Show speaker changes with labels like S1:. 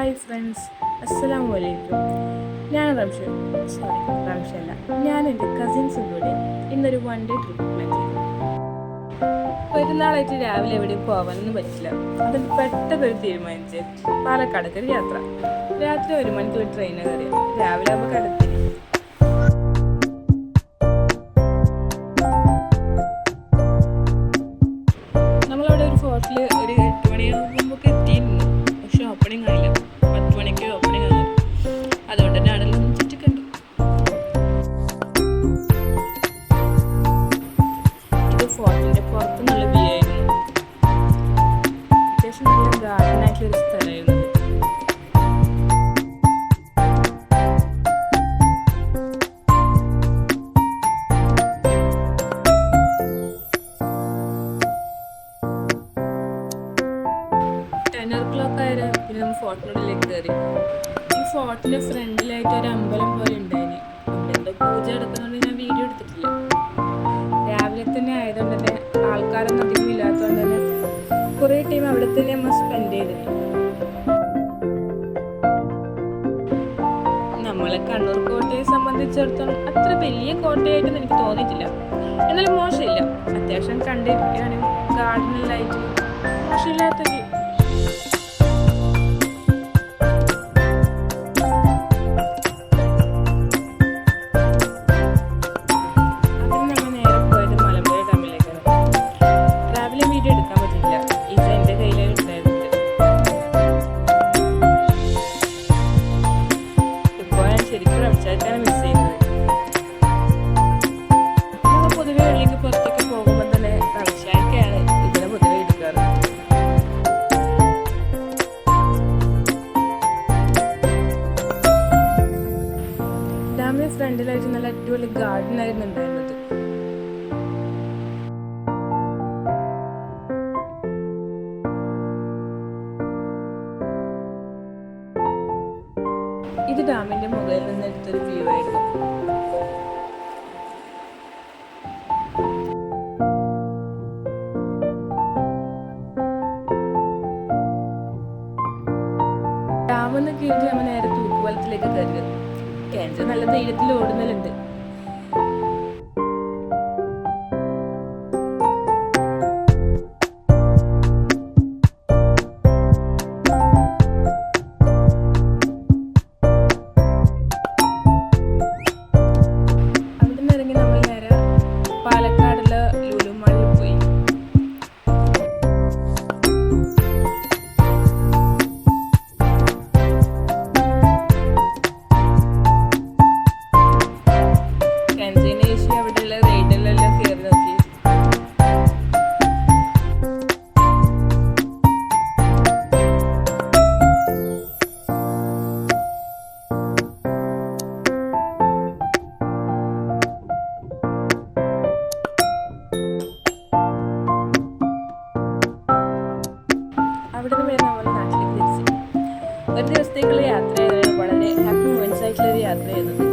S1: Hi friends അസ്സലാം വലൈക്കും ഞാൻ റംഷ. സോറി റംഷ അല്ല. ഞാൻ എന്റെ കസിൻസും കൂടെ ഇന്നൊരു വൺ ഡേ ട്രിപ്പ് പ്ലാൻ ചെയ്തു. പെരുന്നാളായിട്ട് രാവിലെ എവിടെയും പോകാനൊന്നും പറ്റില്ല. അതിൽ പെട്ടെന്നൊരു തീരുമാനിച്ച് പാലക്കാടൊക്കെ യാത്ര. രാത്രി ഒരു മണിക്ക് ഒരു ട്രെയിന് കയറി. രാവിലെ നമുക്ക് കടത്തി. നമ്മളവിടെ ഒരു ഫോർട്ടിൽ ഒരു എട്ട് മണിയാകുമ്പോൾ ഒരു സ്ഥലമായിരുന്നു ക്ലോക്ക് ആയിരുന്നു കയറി ഈ ഫോർട്ടിന്റെ ഫ്രണ്ടിലായിട്ട് ഒരു അമ്പലം പോലെ ഉണ്ടായിന് കുറേ ടൈം അവിടെ തന്നെ നമ്മൾ സ്പെൻഡ് ചെയ്തിരുന്നു നമ്മളെ കണ്ണൂർ കോട്ടയെ സംബന്ധിച്ചിടത്തോളം അത്ര വലിയ കോട്ടയായിട്ടൊന്നും എനിക്ക് തോന്നിയിട്ടില്ല. എന്നാലും മോശമില്ല. അത്യാവശ്യം കണ്ടിരിക്കാനും ഗാർഡനിലായിട്ട് മോശമില്ലാത്തൊരു നല്ല അടിപൊളി ഗാർഡൻ ആയിരുന്നു ഉണ്ടായിരുന്നത്. ഇത് ഡാമിന്റെ മുകളിൽ നിന്ന് എടുത്തൊരു വ്യൂ ആയിരുന്നു. ഡാമെന്ന് കീഴിൽ നമ്മൾ നേരെ തൂക്കുവലത്തിലേക്ക് കയറിയത് കേന്ദ്ര നല്ല ധൈര്യത്തിൽ ഓടുന്നലുണ്ട് അവിടെ നിന്ന് നമ്മൾ നാട്ടിലേക്ക് തിരിച്ചു ഒരു ദിവസത്തേക്കുള്ള യാത്ര ചെയ്തത് വളരെ ഹാപ്പി മൊമെന്റ്സ് ആയിട്ടുള്ള ഒരു യാത്രയായിരുന്നു.